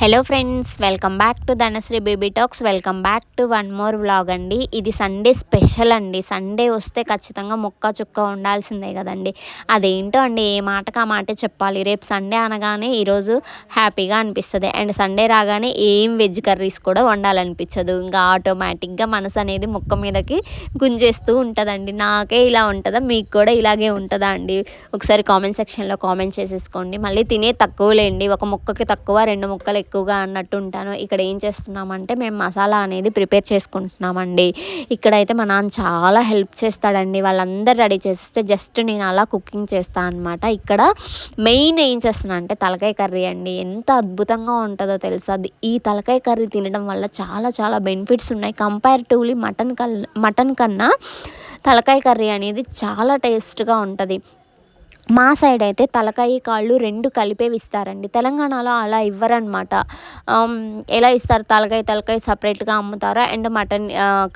Hello friends welcome back to Dhanashree baby talks welcome back to one more vlog అండి. ఇది Sunday special అండి. Sunday వస్తే ఖచ్చితంగా మొక్క చుక్క ఉండాల్సిందే కదండి. అదేంటో అండి ఏ మాటకు ఆ మాటే చెప్పాలి. రేపు సండే అనగానే ఈరోజు హ్యాపీగా అనిపిస్తుంది. అండ్ సండే రాగానే ఏం వెజ్ కర్రీస్ కూడా వండాలనిపించదు. ఇంకా ఆటోమేటిక్గా మనసు అనేది మొక్క మీదకి గుంజేస్తూ ఉంటుందండి. నాకే ఇలా ఉంటుందా? మీకు కూడా ఇలాగే ఉంటుందా అండి? ఒకసారి కామెంట్ సెక్షన్లో కామెంట్ చేసేసుకోండి. మళ్ళీ తినే తక్కువలేండి ఒక ముక్కకి తక్కువ రెండు ముక్కలు ఎక్కువగా అన్నట్టు ఉంటాను ఇక్కడ ఏం చేస్తున్నామంటే మేము మసాలా అనేది ప్రిపేర్ చేసుకుంటున్నామండి. ఇక్కడైతే మా నాన్న చాలా హెల్ప్ చేస్తాడండి. వాళ్ళందరూ రెడీ చేస్తే జస్ట్ నేను అలా కుకింగ్ చేస్తాను అనమాట ఇక్కడ మెయిన్ ఏం చేస్తున్నా అంటే తలకాయ కర్రీ అండి. ఎంత అద్భుతంగా ఉంటుందో తెలుసా? ఈ తలకాయ కర్రీ తినడం వల్ల చాలా చాలా బెనిఫిట్స్ ఉన్నాయి. కంపారిటివ్లీ మటన్ కల్ మటన్ కన్నా తలకాయ కర్రీ అనేది చాలా టేస్ట్గా ఉంటుంది. మా సైడ్ అయితే తలకాయ కాళ్ళు రెండు కలిపేవి ఇస్తారండి తెలంగాణలో అలా ఇవ్వరనమాట ఎలా ఇస్తారు? తలకాయ తలకాయ సపరేట్గా అమ్ముతారా? అండ్ మటన్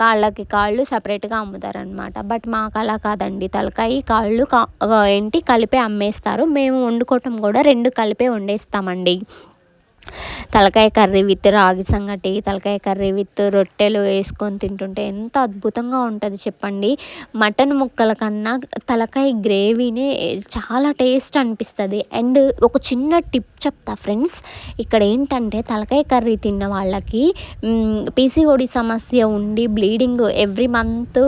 కాళ్ళకి కాళ్ళు సపరేట్గా అమ్ముతారనమాట బట్ మాకు అలా కాదండి. తలకాయ కాళ్ళు ఏంటి కలిపే అమ్మేస్తారు. మేము వండుకోవటం కూడా రెండు కలిపే వండేస్తామండి. తలకాయ కర్రీ విత్ రాగి సంగటి తలకాయ కర్రీ విత్ రొట్టెలు వేసుకొని తింటుంటే ఎంత అద్భుతంగా ఉంటుంది చెప్పండి. మటన్ ముక్కల కన్నా తలకాయ గ్రేవీనే చాలా టేస్ట్ అనిపిస్తుంది. అండ్ ఒక చిన్న టిప్ చెప్తా ఫ్రెండ్స్ ఇక్కడ ఏంటంటే తలకాయ కర్రీ తిన్న వాళ్ళకి పీసీఓడి సమస్య ఉండి బ్లీడింగ్ ఎవ్రీ మంత్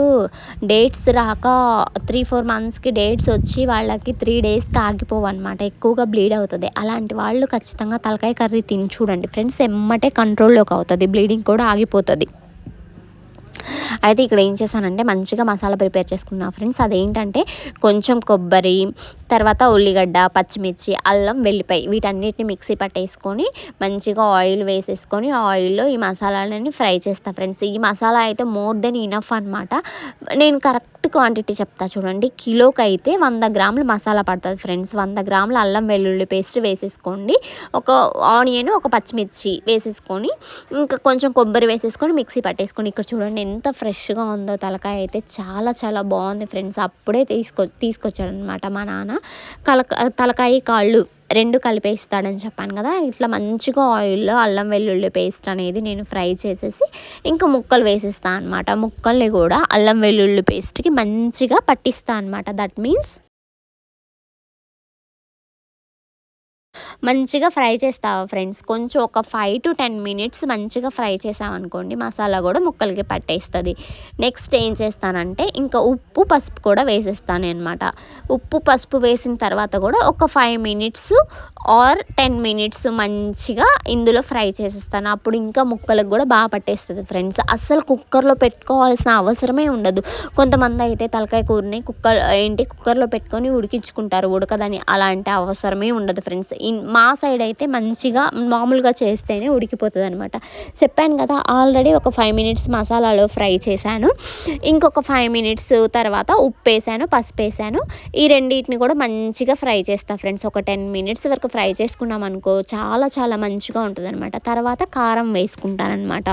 డేట్స్ రాక త్రీ ఫోర్ మంత్స్కి డేట్స్ వచ్చి వాళ్ళకి త్రీ డేస్కి ఆగిపోవు అనమాట ఎక్కువగా బ్లీడ్ అవుతుంది. అలాంటి వాళ్ళు ఖచ్చితంగా తలకాయ కర్రీ తిని చూడండి. ఫ్రెండ్స్ ఎమ్మటే కంట్రోల్లోకి అవుతుంది. బ్లీడింగ్ కూడా ఆగిపోతుంది. అయితే ఇక్కడ ఏం చేశానంటే మంచిగా మసాలా ప్రిపేర్ చేసుకున్నా. ఫ్రెండ్స్ అదేంటంటే కొంచెం కొబ్బరి తర్వాత ఉల్లిగడ్డ పచ్చిమిర్చి అల్లం వెల్లిపాయ వీటన్నిటిని మిక్సీ పట్టేసుకొని మంచిగా ఆయిల్ వేసేసుకొని ఆయిల్లో ఈ మసాలాలని ఫ్రై చేస్తా ఫ్రెండ్స్. ఈ మసాలా అయితే మోర్ దెన్ ఇనఫ్ అనమాట నేను కరెక్ట్ క్వాంటిటీ చెప్తా చూడండి. కిలోకి అయితే వంద గ్రాములు మసాలా పడుతుంది ఫ్రెండ్స్. వంద గ్రాములు అల్లం వెల్లుల్లి పేస్ట్ వేసేసుకోండి. ఒక ఆనియన్ ఒక పచ్చిమిర్చి వేసేసుకొని ఇంకా కొంచెం కొబ్బరి వేసేసుకొని మిక్సీ పట్టేసుకొని ఇక్కడ చూడండి ఎంత ఫ్రెష్గా ఉందో తలకాయ అయితే. చాలా చాలా బాగుంది ఫ్రెండ్స్. అప్పుడే తీసుకొ తీసుకొచ్చాడనమాట మా నాన్న. కలక తలకాయ కాళ్ళు రెండు కలిపేస్తాడని చెప్పాను కదా ఇట్లా మంచిగా ఆయిల్లో అల్లం వెల్లుల్లి పేస్ట్ అనేది నేను ఫ్రై చేసేసి ఇంకా ముక్కలు వేసేస్తాను అనమాట ముక్కల్ని కూడా అల్లం వెల్లుల్లి పేస్ట్కి మంచిగా పట్టిస్తాను అనమాట దట్ మీన్స్ మంచిగా ఫ్రై చేస్తావా ఫ్రెండ్స్? కొంచెం ఒక ఫైవ్ టు టెన్ మినిట్స్ మంచిగా ఫ్రై చేసామనుకోండి మసాలా కూడా ముక్కలకి పట్టేస్తుంది. నెక్స్ట్ ఏం చేస్తానంటే ఇంకా ఉప్పు పసుపు కూడా వేసేస్తాను అనమాట ఉప్పు పసుపు వేసిన తర్వాత కూడా ఒక five minutes or ten minutes మంచిగా ఇందులో ఫ్రై చేసేస్తాను. అప్పుడు ఇంకా ముక్కలకు కూడా బాగా పట్టేస్తుంది ఫ్రెండ్స్. అస్సలు కుక్కర్లో పెట్టుకోవాల్సిన అవసరమే ఉండదు. కొంతమంది అయితే తలకాయ కూరని కుక్కర్ ఏంటి కుక్కర్లో పెట్టుకొని ఉడికించుకుంటారు. ఉడకదని అలాంటి అవసరమే ఉండదు ఫ్రెండ్స్. ఇన్ మా సైడ్ అయితే మంచిగా మామూలుగా చేస్తేనే ఉడికిపోతుంది అనమాట చెప్పాను కదా ఆల్రెడీ ఒక ఫైవ్ మినిట్స్ మసాలాలో ఫ్రై చేశాను. ఇంకొక ఫైవ్ మినిట్స్ తర్వాత ఉప్పు వేసాను పసుపు వేసాను ఈ రెండింటిని కూడా మంచిగా ఫ్రై చేస్తాను ఫ్రెండ్స్. ఒక టెన్ మినిట్స్ వరకు ఫ్రై చేసుకున్నాం అనుకో చాలా చాలా మంచిగా ఉంటుంది అనమాట తర్వాత కారం వేసుకుంటారనమాట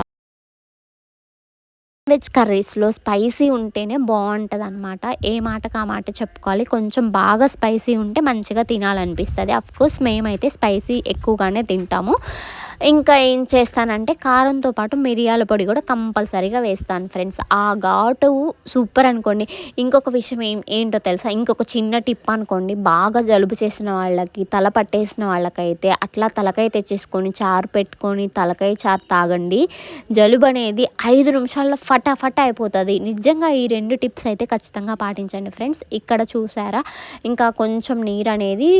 వెజ్ కర్రీస్లో స్పైసీ ఉంటేనే బాగుంటుంది అనమాట ఏ మాటకు ఆ మాట చెప్పుకోవాలి? కొంచెం బాగా స్పైసీ ఉంటే మంచిగా తినాలనిపిస్తుంది. అఫ్కోర్స్ మేమైతే స్పైసీ ఎక్కువగానే తింటాము. ఇంకా ఏం చేస్తానంటే కారంతో పాటు మిరియాల పొడి కూడా కంపల్సరీగా వేస్తాను ఫ్రెండ్స్. ఆ ఘాటు సూపర్ అనుకోండి. ఇంకొక విషయం ఏం ఏంటో తెలుసా? ఇంకొక చిన్న టిప్ అనుకోండి. బాగా జలుబు చేసిన వాళ్ళకి తల పట్టేసిన వాళ్ళకైతే అట్లా తలకాయ తెచ్చేసుకొని చారు పెట్టుకొని తలకాయ చారు తాగండి. జలుబు అనేది ఐదు నిమిషాల్లో ఫటాఫట్ అయిపోతుంది. నిజంగా ఈ రెండు టిప్స్ అయితే ఖచ్చితంగా పాటించండి ఫ్రెండ్స్. ఇక్కడ చూసారా? ఇంకా కొంచెం నీరు అనేది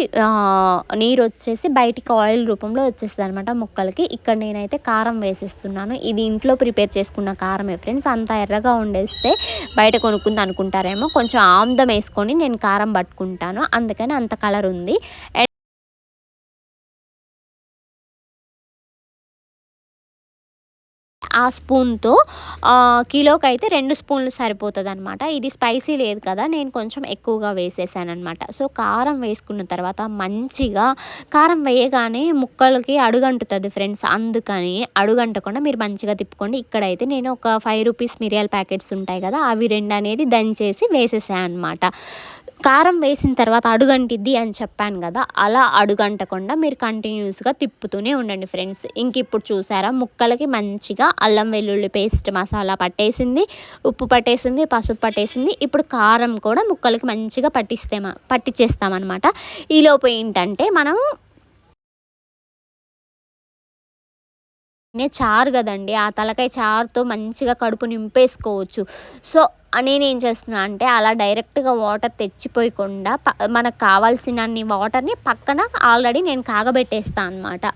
నీరు వచ్చేసి బయటికి ఆయిల్ రూపంలో వచ్చేస్తుంది అనమాట ముక్కలు ముక్కలకి ఇక్కడ నేనైతే కారం వేసేస్తున్నాను. ఇది ఇంట్లో ప్రిపేర్ చేసుకున్న కారమే ఫ్రెండ్స్. అంత ఎర్రగా ఉండేస్తే బయట కొనుక్కుంది అనుకుంటారేమో. కొంచెం ఆమ్దం వేసుకొని నేను కారం పట్టుకుంటాను. అందుకని అంత కలర్ ఉంది. ఆ స్పూన్తో కిలోకి అయితే రెండు స్పూన్లు సరిపోతుంది అనమాట ఇది స్పైసీ లేదు కదా నేను కొంచెం ఎక్కువగా వేసేసాను అనమాట సో కారం వేసుకున్న తర్వాత మంచిగా కారం వేయగానే ముక్కలకి అడుగంటుతుంది ఫ్రెండ్స్. అందుకని అడుగంటకుండా మీరు మంచిగా తిప్పుకోండి. ఇక్కడైతే నేను ఒక ఫైవ్ రూపీస్ మిరియాల ప్యాకెట్స్ ఉంటాయి కదా అవి రెండు అనేది దంచేసి వేసేసాను అనమాట కారం వేసిన తర్వాత అడుగంటిద్ది అని చెప్పాను కదా అలా అడుగంటకుండా మీరు కంటిన్యూస్గా తిప్పుతూనే ఉండండి ఫ్రెండ్స్ ఇంక ఇప్పుడు చూసారా ముక్కలకి మంచిగా అల్లం వెల్లుల్లి పేస్ట్ మసాలా పట్టేసింది ఉప్పు పట్టేసింది పసుపు పట్టేసింది. ఇప్పుడు కారం కూడా ముక్కలకి మంచిగా పట్టిస్తే పట్టించేస్తామన్నమాట ఈలోపు ఏంటంటే మనం చారు కదండి ఆ తలకాయ చారుతో మంచిగా కడుపు నింపేసుకోవచ్చు. సో నేనేం చేస్తున్నా అంటే అలా డైరెక్ట్గా వాటర్ తెచ్చిపోయకుండా మనకు కావాల్సినన్ని వాటర్ని పక్కన ఆల్రెడీ నేను కాగబెట్టేస్తాను అనమాట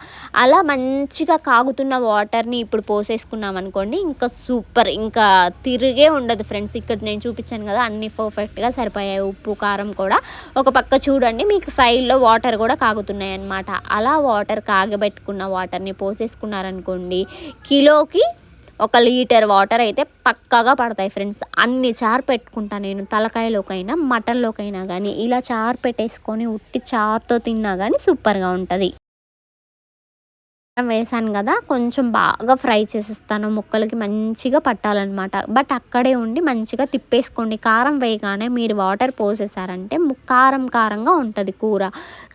అలా మంచిగా కాగుతున్న వాటర్ని ఇప్పుడు పోసేసుకున్నాం అనుకోండి ఇంకా సూపర్. ఇంకా తిరిగే ఉండదు ఫ్రెండ్స్. ఇక్కడ నేను చూపించాను కదా అన్ని పర్ఫెక్ట్గా సరిపోయాయి. ఉప్పు కారం కూడా ఒక పక్క చూడండి మీకు సైడ్లో వాటర్ కూడా కాగుతున్నాయి అనమాట అలా వాటర్ కాగబెట్టుకున్న వాటర్ని పోసేసుకున్నారనుకోండి కిలోకి ఒక లీటర్ వాటర్ అయితే పక్కాగా పడతాయి ఫ్రెండ్స్. అన్ని చారు పెట్టుకుంటా నేను. తలకాయలోకైనా మటన్లోకైనా కానీ ఇలా చారు పెట్టేసుకొని ఉట్టి చారుతో తిన్నా కానీ సూపర్గా ఉంటుంది. కారం వేసాను కదా కొంచెం బాగా ఫ్రై చేసేస్తాను. ముక్కలకి మంచిగా పట్టాలన్నమాట. బట్ అక్కడే ఉండి మంచిగా తిప్పేసుకోండి. కారం వేయగానే మీరు వాటర్ పోసేసారంటే కారం కారంగా ఉంటుంది కూర.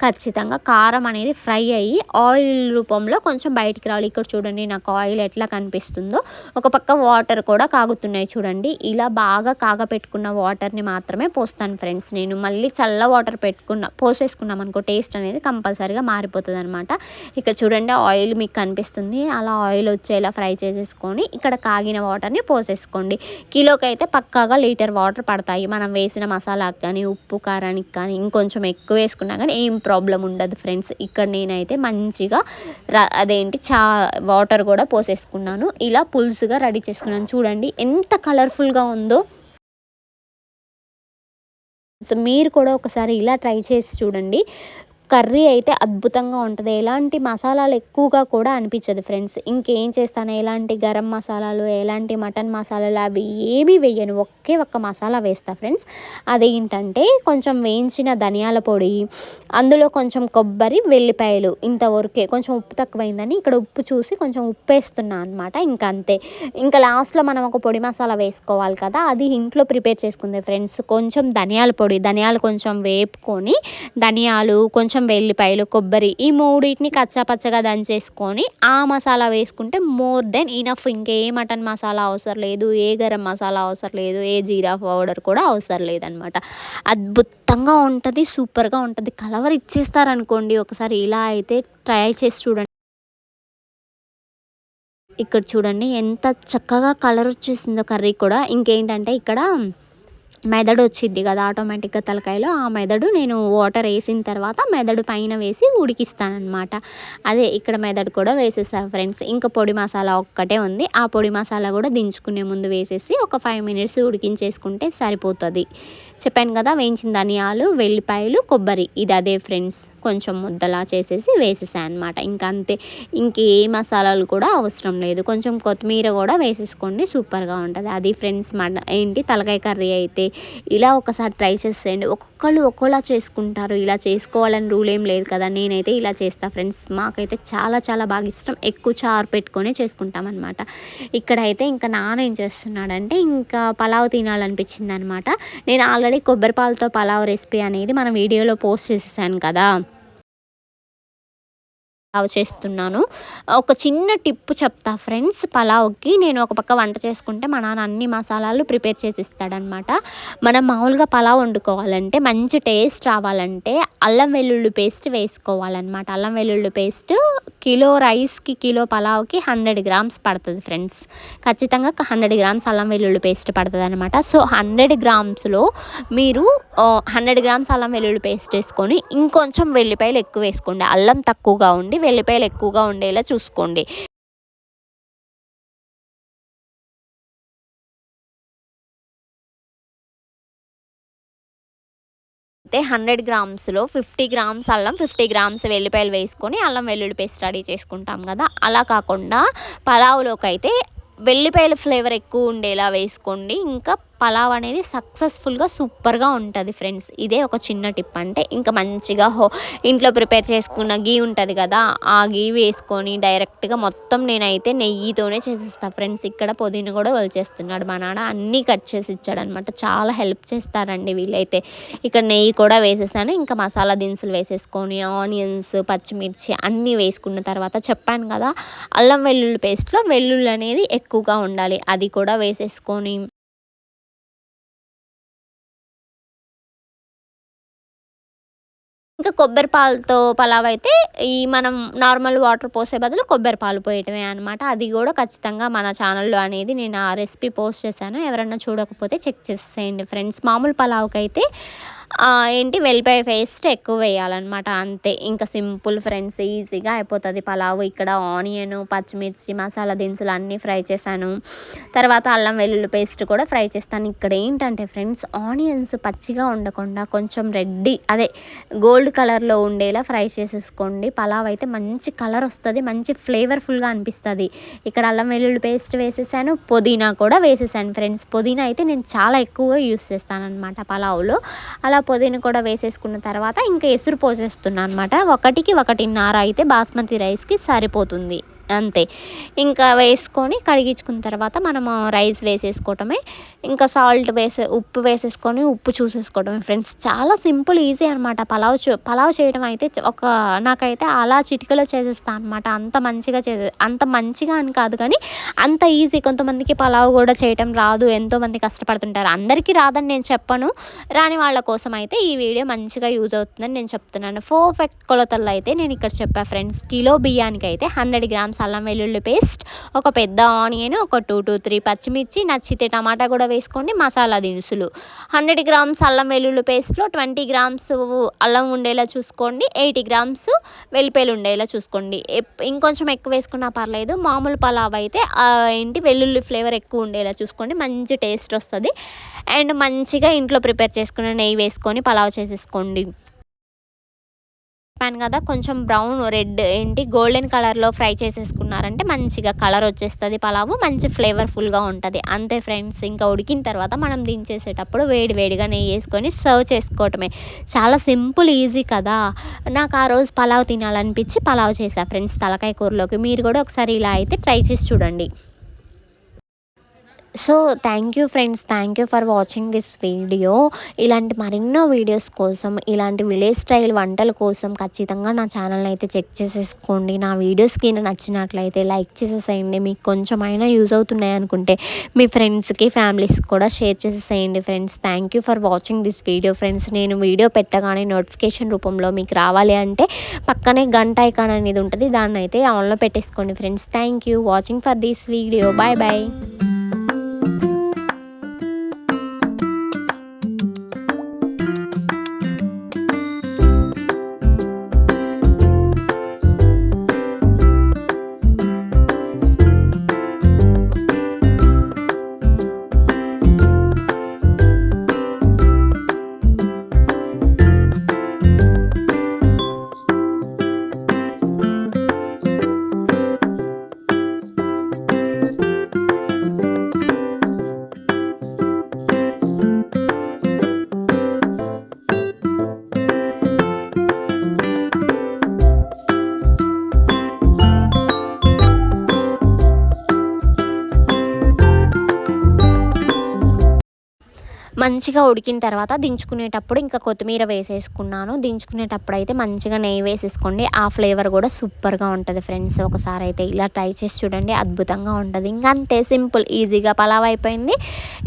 ఖచ్చితంగా కారం అనేది ఫ్రై అయ్యి ఆయిల్ రూపంలో కొంచెం బయటికి రావాలి. ఇక్కడ చూడండి నాకు ఆయిల్ ఎట్లా కనిపిస్తుందో. ఒక పక్క వాటర్ కూడా కాగుతున్నాయి చూడండి. ఇలా బాగా కాగపెట్టుకున్న వాటర్ని మాత్రమే పోస్తాను ఫ్రెండ్స్ నేను. మళ్ళీ చల్ల వాటర్ పెట్టుకున్న పోసేసుకున్నాం అనుకో టేస్ట్ అనేది కంపల్సరీగా మారిపోతుంది అనమాట ఇక్కడ చూడండి ఆయిల్ ఆయిల్ మీకు కనిపిస్తుంది. అలా ఆయిల్ వచ్చేలా ఫ్రై చేసేసుకొని ఇక్కడ కాగిన వాటర్ని పోసేసుకోండి. కిలోకి అయితే పక్కాగా లీటర్ వాటర్ పడతాయి. మనం వేసిన మసాలాకి కానీ ఉప్పు కారానికి కానీ ఇంకొంచెం ఎక్కువ వేసుకున్నా కానీ ఏం ప్రాబ్లం ఉండదు ఫ్రెండ్స్. ఇక్కడ నేనైతే మంచిగా అదేంటి చా వాటర్ కూడా పోసేసుకున్నాను. ఇలా పులుసుగా రెడీ చేసుకున్నాను. చూడండి ఎంత కలర్ఫుల్గా ఉందో. సో మీరు కూడా ఒకసారి ఇలా ట్రై చేసి చూడండి. కర్రీ అయితే అద్భుతంగా ఉంటుంది. ఎలాంటి మసాలాలు ఎక్కువగా కూడా అనిపించదు ఫ్రెండ్స్. ఇంకేం చేస్తాను? ఎలాంటి గరం మసాలాలు ఎలాంటి మటన్ మసాలాలు అవి ఏమీ వేయను. ఒకే ఒక్క మసాలా వేస్తా ఫ్రెండ్స్. అదేంటంటే కొంచెం వేయించిన ధనియాల పొడి అందులో కొంచెం కొబ్బరి వెల్లిపాయలు ఇంతవరకే. కొంచెం ఉప్పు తక్కువైందని ఇక్కడ ఉప్పు చూసి కొంచెం ఉప్పు వేస్తున్నా అనమాట ఇంకా అంతే. ఇంకా లాస్ట్లో మనం ఒక పొడి మసాలా వేసుకోవాలి కదా అది ఇంట్లో ప్రిపేర్ చేసుకుంది ఫ్రెండ్స్. కొంచెం ధనియాల పొడి ధనియాలు కొంచెం వేపుకొని ధనియాలు కొంచెం కొంచెం వెల్లిపాయలు కొబ్బరి ఈ మూడింటిని కచ్చాపచ్చగా దంచేసుకొని ఆ మసాలా వేసుకుంటే మోర్ దెన్ ఇనఫ్. ఇంకే మటన్ మసాలా అవసరం లేదు ఏ గరం మసాలా అవసరం లేదు ఏ జీరా పౌడర్ కూడా అవసరం లేదనమాట. అద్భుతంగా ఉంటుంది సూపర్గా ఉంటుంది. కలవర్ ఇచ్చేస్తారనుకోండి ఒకసారి ఇలా అయితే ట్రై చేసి చూడండి. ఇక్కడ చూడండి ఎంత చక్కగా కలర్ వచ్చేసిందో కర్రీ కూడా. ఇంకేంటంటే ఇక్కడ మెదడు వచ్చింది కదా ఆటోమేటిక్గా తలకాయలో. ఆ మెదడు నేను వాటర్ వేసిన తర్వాత మెదడు పైన వేసి ఉడికిస్తానమాట అదే ఇక్కడ మెదడు కూడా వేసేసాను ఫ్రెండ్స్. ఇంకా పొడి మసాలా ఒక్కటే ఉంది. ఆ పొడి మసాలా కూడా దించుకునే ముందు వేసేసి ఒక ఫైవ్ మినిట్స్ ఉడికించేసుకుంటే సరిపోతుంది. చెప్పాను కదా వేయించిన ధనియాలు వెల్లిపాయలు కొబ్బరి. ఇది అదే ఫ్రెండ్స్. కొంచెం ముద్దలా చేసేసి వేసేసాను అనమాట ఇంకా అంతే. ఇంకే మసాలాలు కూడా అవసరం లేదు. కొంచెం కొత్తిమీర కూడా వేసేసుకోండి. సూపర్గా ఉంటుంది. అది ఫ్రెండ్స్ మన ఏంటి? తలకాయ కర్రీ అయితే ఇలా ఒకసారి ట్రై చేసేయండి. ఒక్కొక్కళ్ళు ఒక్కోలా చేసుకుంటారు. ఇలా చేసుకోవాలని రూల్ ఏం లేదు కదా. నేనైతే ఇలా చేస్తా ఫ్రెండ్స్. మాకైతే చాలా చాలా బాగా ఇష్టం. ఎక్కువ చారు పెట్టుకొని చేసుకుంటాం అనమాట ఇక్కడైతే ఇంకా నాన్న ఏం చేస్తున్నాడంటే ఇంకా పలావ్ తినాలనిపించింది అనమాట నేను ఆల్రెడీ కొబ్బరి పాలతో పలావ్ రెసిపీ అనేది మన వీడియోలో పోస్ట్ చేసేసాను కదా. పలావ్ చేస్తున్నాను. ఒక చిన్న టిప్ చెప్తా ఫ్రెండ్స్. పలావ్కి నేను ఒక పక్క వంట చేసుకుంటే మా నాన్న అన్ని మసాలాలు ప్రిపేర్ చేసి ఇస్తాడనమాట మనం మామూలుగా పలావ్ వండుకోవాలంటే మంచి టేస్ట్ రావాలంటే అల్లం వెల్లుల్లి పేస్ట్ వేసుకోవాలన్నమాట. అల్లం వెల్లుల్లి పేస్ట్ కిలో రైస్కి కిలో పలావ్కి హండ్రెడ్ గ్రామ్స్ పడుతుంది ఫ్రెండ్స్. ఖచ్చితంగా హండ్రెడ్ గ్రామ్స్ అల్లం వెల్లుల్లి పేస్ట్ పడుతుంది అనమాట సో హండ్రెడ్ గ్రామ్స్లో మీరు హండ్రెడ్ గ్రామ్స్ అల్లం వెల్లుల్లి పేస్ట్ వేసుకొని ఇంకొంచెం వెల్లిపాయలు ఎక్కువ వేసుకోండి. అల్లం తక్కువగా ఉండి వెల్లిపాయలు ఎక్కువగా ఉండేలా చూసుకోండి. అయితే హండ్రెడ్ గ్రామ్స్లో ఫిఫ్టీ గ్రామ్స్ అల్లం ఫిఫ్టీ గ్రామ్స్ వెల్లిపాయలు వేసుకొని అల్లం వెల్లుల్లి పేస్ట్ రెడీ చేసుకుంటాం కదా. అలా కాకుండా పలావులోకి అయితే వెల్లిపాయల ఫ్లేవర్ ఎక్కువ ఉండేలా వేసుకోండి. ఇంకా పలావ్ అనేది సక్సెస్ఫుల్గా సూపర్గా ఉంటుంది ఫ్రెండ్స్. ఇదే ఒక చిన్న టిప్ అంటే ఇంకా మంచిగా హో ఇంట్లో ప్రిపేర్ చేసుకున్న గీ ఉంటుంది కదా ఆ గీ వేసుకొని డైరెక్ట్గా మొత్తం నేనైతే నెయ్యితోనే చేసేస్తాను ఫ్రెండ్స్. ఇక్కడ పుదీన కూడా చేస్తున్నాడు. మా నాన్న అన్నీ కట్ చేసి ఇచ్చాడనమాట చాలా హెల్ప్ చేస్తారండి వీళ్ళైతే. ఇక్కడ నెయ్యి కూడా వేసేసాను. ఇంకా మసాలా దినుసులు వేసేసుకొని ఆనియన్స్ పచ్చిమిర్చి అన్నీ వేసుకున్న తర్వాత చెప్పాను కదా అల్లం వెల్లుల్లి పేస్ట్లో వెల్లుల్లి అనేది ఎక్కువగా ఉండాలి. అది కూడా వేసేసుకొని ఇంకా కొబ్బరి పాలతో పలావ్ అయితే ఈ మనం నార్మల్ వాటర్ పోసే బదులు కొబ్బరి పాలు పోయటమే అనమాట అది కూడా ఖచ్చితంగా మన ఛానల్లో అనేది నేను ఆ రెసిపీ పోస్ట్ చేశాను. ఎవరన్నా చూడకపోతే చెక్ చేసేయండి ఫ్రెండ్స్. మామూలు పలావ్కి అయితే ఏంటి వెల్లిపాయ పేస్ట్ ఎక్కువ వేయాలన్నమాట అంతే. ఇంకా సింపుల్ ఫ్రెండ్స్ ఈజీగా అయిపోతుంది. పలావ్ ఇక్కడ ఆనియన్ పచ్చిమిర్చి మసాలా దినుసులు అన్నీ ఫ్రై చేశాను. తర్వాత అల్లం వెల్లుల్లి పేస్ట్ కూడా ఫ్రై చేస్తాను. ఇక్కడ ఏంటంటే ఫ్రెండ్స్ ఆనియన్స్ పచ్చిగా ఉండకుండా కొంచెం రెడ్డి అదే గోల్డ్ కలర్లో ఉండేలా ఫ్రై చేసేసుకోండి. పలావ్ అయితే మంచి కలర్ వస్తుంది మంచి ఫ్లేవర్ఫుల్గా అనిపిస్తుంది. ఇక్కడ అల్లం వెల్లుల్లి పేస్ట్ వేసేసాను పుదీనా కూడా వేసేసాను ఫ్రెండ్స్. పుదీనా అయితే నేను చాలా ఎక్కువగా యూస్ చేస్తాను అనమాట పలావ్లో. అలా పుదీన కూడా వేసేసుకున్న తర్వాత ఇంకా ఎసురు పోసేస్తున్నా అనమాట ఒకటికి ఒకటిన్నర అయితే బాస్మతి రైస్కి సరిపోతుంది. అంతే. ఇంకా వేసుకొని కడిగించుకున్న తర్వాత మనము రైస్ వేసేసుకోవటమే ఇంకా సాల్ట్ వేసే ఉప్పు వేసేసుకొని ఉప్పు చూసేసుకోవటమే ఫ్రెండ్స్. చాలా సింపుల్ ఈజీ అనమాట పలావ్ పలావ్ చేయడం అయితే ఒక నాకైతే అలా చిటికలో చేసేస్తాను అనమాట అంత మంచిగా చేసే అంత మంచిగా అని కాదు కానీ అంత ఈజీ. కొంతమందికి పలావ్ కూడా చేయటం రాదు. ఎంతోమంది కష్టపడుతుంటారు. అందరికీ రాదని నేను చెప్పను. రాని వాళ్ళ కోసం అయితే ఈ వీడియో మంచిగా యూజ్ అవుతుందని నేను చెప్తున్నాను. పర్ఫెక్ట్ కొలతల్లో అయితే నేను ఇక్కడ చెప్పా ఫ్రెండ్స్. కిలో బియ్యానికి అయితే హండ్రెడ్ గ్రామ్స్ అల్లం వెల్లుల్లి పేస్ట్ ఒక పెద్ద ఆనియన్ ఒక టూ టూ త్రీ పచ్చిమిర్చి నచ్చితే టమాటా కూడా వేసుకోండి మసాలా దినుసులు. హండ్రెడ్ గ్రామ్స్ అల్లం వెల్లుల్లి పేస్ట్లో ట్వంటీ గ్రామ్స్ అల్లం ఉండేలా చూసుకోండి ఎయిటీ గ్రామ్స్ వెల్లిపేలు ఉండేలా చూసుకోండి. ఇంకొంచెం ఎక్కువ వేసుకున్నా పర్లేదు మామూలు పలావ్ అయితే ఏంటి వెల్లుల్లి ఫ్లేవర్ ఎక్కువ ఉండేలా చూసుకోండి మంచి టేస్ట్ వస్తుంది. అండ్ మంచిగా ఇంట్లో ప్రిపేర్ చేసుకున్న నెయ్యి వేసుకొని పలావ్ చేసేసుకోండి. చెప్పాను కదా కొంచెం బ్రౌన్ రెడ్ ఏంటి గోల్డెన్ కలర్లో ఫ్రై చేసేసుకున్నారంటే మంచిగా కలర్ వచ్చేస్తుంది పలావు మంచి ఫ్లేవర్ఫుల్గా ఉంటుంది. అంతే ఫ్రెండ్స్ ఇంకా ఉడికిన తర్వాత మనం దించేసేటప్పుడు వేడి వేడిగా నెయ్యి వేసుకొని సర్వ్ చేసుకోవటమే. చాలా సింపుల్ ఈజీ కదా. నాకు ఆ రోజు పలావ్ తినాలనిపించి పలావ్ చేశా ఫ్రెండ్స్ తలకాయ కూరలోకి. మీరు కూడా ఒకసారి ఇలా అయితే ట్రై చేసి చూడండి. So thank you friends thank you for watching this video ఇలాంటి మరెన్నో వీడియోస్ కోసం ఇలాంటి విలేజ్ స్టైల్ వంటల కోసం ఖచ్చితంగా నా ఛానల్ని అయితే చెక్ చేసేసుకోండి. నా వీడియోస్కి నచ్చినట్లయితే లైక్ చేసేసేయండి. మీకు కొంచెమైనా యూజ్ అవుతున్నాయి అనుకుంటే మీ ఫ్రెండ్స్కి ఫ్యామిలీస్కి కూడా షేర్ చేసేసేయండి friends thank you for watching this video friends నేను వీడియో పెట్టగానే నోటిఫికేషన్ రూపంలో మీకు రావాలి అంటే పక్కనే గంట ఐకాన్ అనేది ఉంటుంది. దాన్ని అయితే ఆన్లో పెట్టేసుకోండి friends thank you watching for this video bye bye మంచిగా ఉడికిన తర్వాత దించుకునేటప్పుడు ఇంకా కొత్తిమీర వేసేసుకున్నాను. దించుకునేటప్పుడు అయితే మంచిగా నెయ్యి వేసేసుకోండి. ఆ ఫ్లేవర్ కూడా సూపర్గా ఉంటుంది ఫ్రెండ్స్. ఒకసారి అయితే ఇలా ట్రై చేసి చూడండి. అద్భుతంగా ఉంటుంది. ఇంకా అంతే సింపుల్ ఈజీగా పలావ్ అయిపోయింది.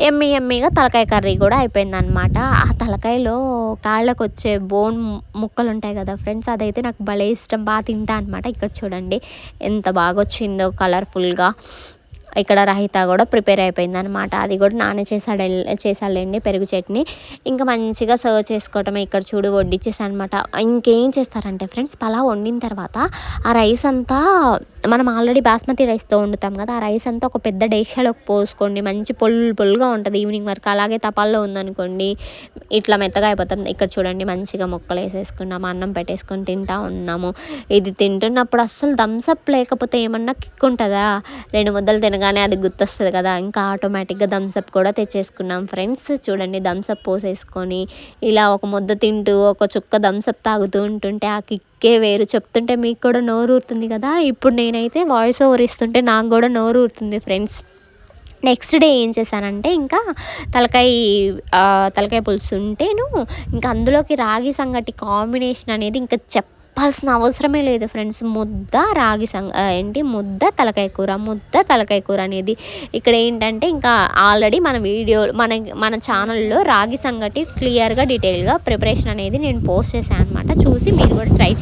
ఎమ్మి ఎమ్మిగా తలకాయ కర్రీ కూడా అయిపోయింది అనమాట ఆ తలకాయలో కాళ్ళకు వచ్చే బోన్ ముక్కలు ఉంటాయి కదా ఫ్రెండ్స్ అదైతే నాకు భలే ఇష్టం. బాగా తింటా అనమాట ఇక్కడ చూడండి ఎంత బాగా వచ్చిందో కలర్ఫుల్గా. ఇక్కడ రహిత కూడా ప్రిపేర్ అయిపోయింది అనమాట అది కూడా నాన్న చేసాడు చేసాడండి పెరుగు చట్నీ. ఇంకా మంచిగా సర్వ్ చేసుకోవటం ఇక్కడ చూడు వడ్డిచ్చేసా అనమాట ఇంకేం చేస్తారంటే ఫ్రెండ్స్ పలావ్ వండిన తర్వాత ఆ రైస్ అంతా మనం ఆల్రెడీ బాస్మతి రైస్తో వండుతాం కదా ఆ రైస్ అంతా ఒక పెద్ద డేషాలోకి పోసుకోండి. మంచి పొల్లు పొల్లుగా ఉంటుంది ఈవినింగ్ వరకు. అలాగే తపాల్లో ఉందనుకోండి ఇట్లా మెత్తగా అయిపోతుంది. ఇక్కడ చూడండి మంచిగా ముక్కలు వేసేసుకున్నాము అన్నం పెట్టేసుకొని తింటా ఉన్నాము. ఇది తింటున్నప్పుడు అస్సలు థమ్స్అప్ లేకపోతే ఏమన్నా కిక్ ఉంటుందా రెండు ముద్దలు అనగానే అది గుర్తొస్తుంది కదా. ఇంకా ఆటోమేటిక్గా థమ్స్అప్ కూడా తెచ్చేసుకున్నాం ఫ్రెండ్స్. చూడండి థమ్స్అప్ పోసేసుకొని ఇలా ఒక ముద్ద తింటూ ఒక చుక్క థమ్స్అప్ తాగుతూ ఉంటుంటే ఆ కిక్కే వేరు. చెప్తుంటే మీకు కూడా నోరు ఊరుతుంది కదా. ఇప్పుడు నేనైతే వాయిస్ ఓవర్ ఇస్తుంటే నాకు కూడా నోరు ఊరుతుంది ఫ్రెండ్స్. నెక్స్ట్ డే ఏం చేశానంటే ఇంకా తలకాయ తలకాయ పులుసు ఉంటేను ఇంకా అందులోకి రాగి సంగటి కాంబినేషన్ అనేది ఇంకా చెప్పాల్సిన అవసరమే లేదు ఫ్రెండ్స్. ముద్ద రాగి సంగ ఏంటి? ముద్ద తలకాయ కూర. ముద్ద తలకాయ కూర అనేది ఇక్కడ ఏంటంటే ఇంకా ఆల్రెడీ మన వీడియో మన మన ఛానల్లో రాగి సంగటి క్లియర్గా డీటెయిల్గా ప్రిపరేషన్ అనేది నేను పోస్ట్ చేశాను అనమాట చూసి మీరు కూడా ట్రై